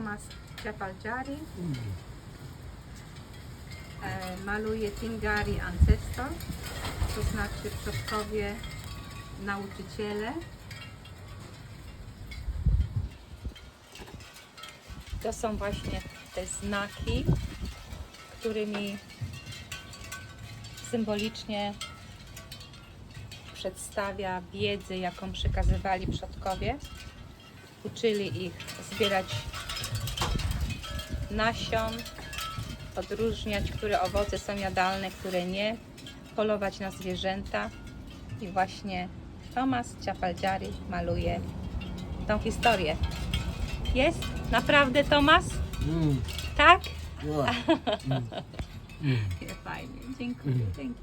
Thomas Ciapalciari. E, maluje Tingari Ancestor, to znaczy przodkowie nauczyciele. To są właśnie te znaki, którymi symbolicznie przedstawia wiedzę, jaką przekazywali przodkowie. Uczyli ich zbierać nasion, odróżniać, które owoce są jadalne, które nie, polować na zwierzęta. I właśnie Tomasz Ciapaldziari maluje tą historię. Jest? Naprawdę, Tomasz? Mm, Tak? ja. Fajnie, dziękuję. Dzięki.